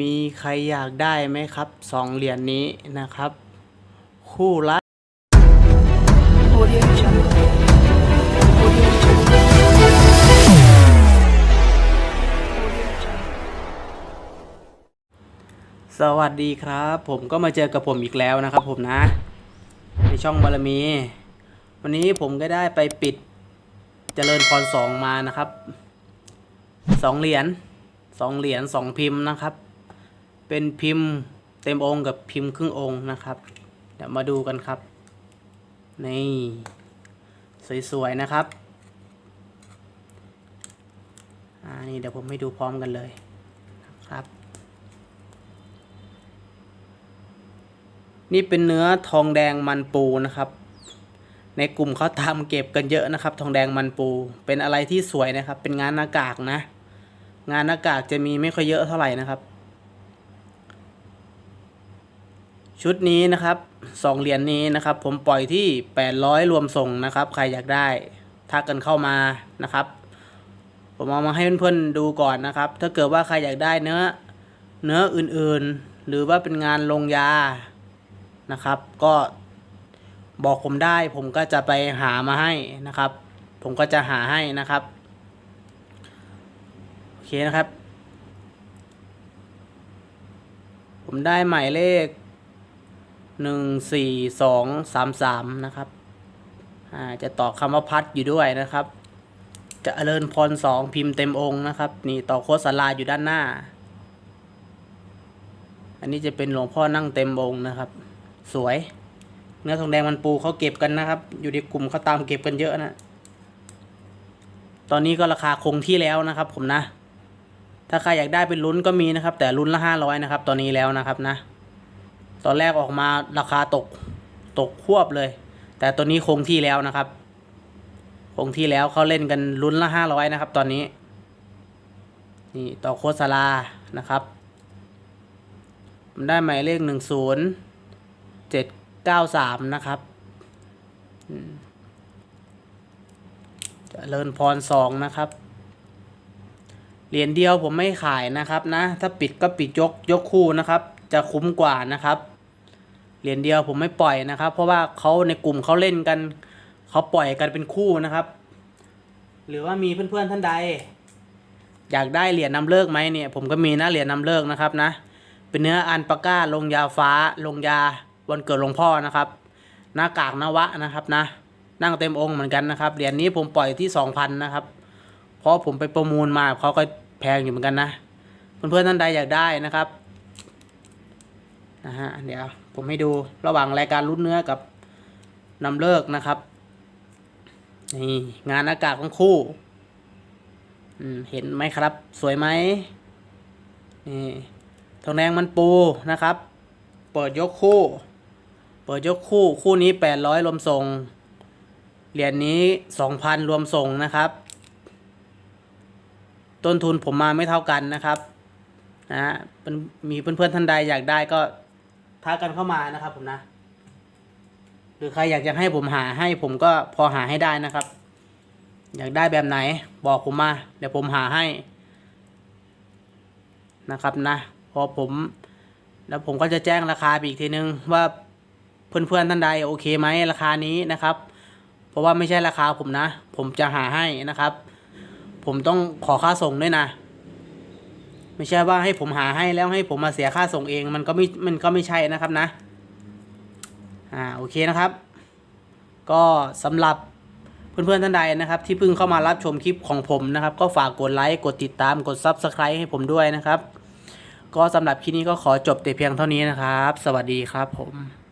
มีใครอยากได้ไหมครับสองเหรียญนี้นะครับ คู่ละสวัสดีครับ ผมก็มาเจอกับผมอีกแล้วนะครับ ผมนะ ในช่องบารมี วันนี้ผมก็ได้ไปปิดเจริญพรสองมานะครับสองเหรียญสองเหรียญสองพิมพ์นะครับ เป็นพิมพ์เต็มองค์กับพิมพ์ครึ่งองค์นะครับ เดี๋ยวมาดูกันครับ นี่สวยๆนะครับอ่านี่เดี๋ยวผมให้ดูพร้อมกันเลยนะครับ นี่เป็นเนื้อทองแดงมันปูนะครับ ในกลุ่มเขาทำเก็บกันเยอะนะครับ ทองแดงมันปู เป็นอะไรที่สวยนะครับ เป็นงานหน้ากากนะ งานหน้ากากจะมีไม่ค่อยเยอะเท่าไหร่นะครับ ชุดนี้นะครับสองเหรียญนี้นะครับ ผมปล่อยที่ 800 รวมส่งนะครับ ใครอยากได้ทักกันเข้ามานะครับ ผมเอามาให้เพื่อนๆดูก่อนนะครับ ถ้าเกิดว่าใครอยากได้เนื้อเนื้ออื่นๆ หรือว่าเป็นงานลงยานะครับ ก็บอกผมได้ ผมก็จะไปหามาให้นะครับ ผมก็จะหาให้นะครับโอเคนะครับ ผมได้หมายเลข หนึ่งสี่สองสามสามนะครับอ่าจะต่อคำว่าพัดอยู่ด้วยนะครับ จะเริญพรสองพิมพ์เต็มองค์นะครับ นี่ต่อโคสาราอยู่ด้านหน้า อันนี้จะเป็นหลวงพ่อนั่งเต็มองค์นะครับ สวย เนื้อทองแดงมันปูเขาเก็บกันนะครับ อยู่ในกลุ่มเขาตามเก็บกันเยอะนะ ตอนนี้ก็ราคาคงที่แล้วนะครับ ผมนะ ถ้าใครอยากได้เป็นลุ้นก็มีนะครับ แต่ลุ้นละห้าร้อยนะครับ ตอนนี้แล้วนะครับนะ ตอนแรกออกมาราคาตกตกควบเลย แต่ตัวนี้คงที่แล้วนะครับ คงที่แล้วเขาเล่นกันลุ้นละห้าร้อยนะครับ ตอนนี้ นี่ต่อโคสลานะครับผมได้หมายเลขหนึ่งศูนย์เจ็ดเก้าสามนะครับอืมเจริญพรสองนะครับ เหรียญเดียวผมไม่ขายนะครับนะ ถ้าปิดก็ปิดยกยกคู่นะครับ จะคุ้มกว่านะครับ เหรียญเดียวผมไม่ปล่อยนะครับ เพราะว่าเขาในกลุ่มเขาเล่นกันเขาปล่อยกันเป็นคู่นะครับ หรือว่ามีเพื่อนๆท่านใด อยากได้เหรียญนำเลิกไหมเนี่ยผมก็มีนะเหรียญนำเลิกนะครับนะ เป็นเนื้ออันปาก้าลงยาฟ้าลงยาวันเกิดหลวงพ่อนะครับ หน้ากากนวะนะครับนะ นั่งเต็มองค์เหมือนกันนะครับเหรียญนี้ผมปล่อยที่สองพันนะครับ เพราะผมไปประมูลมาเขาก็แพงอยู่เหมือนกันนะเพื่อนๆท่านใดอยากได้นะครับ นะฮะเดี๋ยวผมให้ดูระหว่างรายการรุ่นเนื้อกับนำเลิกนะครับนี่งานหน้ากากของคู่เห็นไหมครับ สวยไหมนี่ทองแดงมันปูนะครับ เปิดยกคู่ เปิดยกคู่คู่นี้แปดร้อยรวมส่งเหรียญนี้สองพันรวมส่งนะครับ ต้นทุนผมมาไม่เท่ากันนะครับนะฮะเป็นมีเพื่อนๆท่านใดอยากได้ก็ ทักกันเข้ามานะครับผมนะ หรือใครอยากจะให้ผมหาให้ผมก็พอหาให้ได้นะครับ อยากได้แบบไหนบอกผมมา เดี๋ยวผมหาให้นะครับนะพอผม แล้วผมก็จะแจ้งราคาไปอีกทีนึงว่าเพื่อนๆท่านใดโอเคไหมราคานี้นะครับ เพราะว่าไม่ใช่ราคาผมนะ ผมจะหาให้นะครับ ผมต้องขอค่าส่งด้วยนะ ไม่ใช่ว่าให้ผมหาให้แล้วให้ผมมาเสียค่าส่งเองมันก็ไม่มันก็ไม่ใช่นะครับนะอ่าโอเคนะครับ ก็สำหรับเพื่อนๆท่านใดนะครับ ที่เพิ่งเข้ามารับชมคลิปของผมนะครับ ก็ฝากกดไลค์กดติดตามกด Subscribe ให้ผมด้วยนะครับ ก็สำหรับคลิปนี้ก็ขอจบแต่เพียงเท่านี้นะครับ สวัสดีครับผม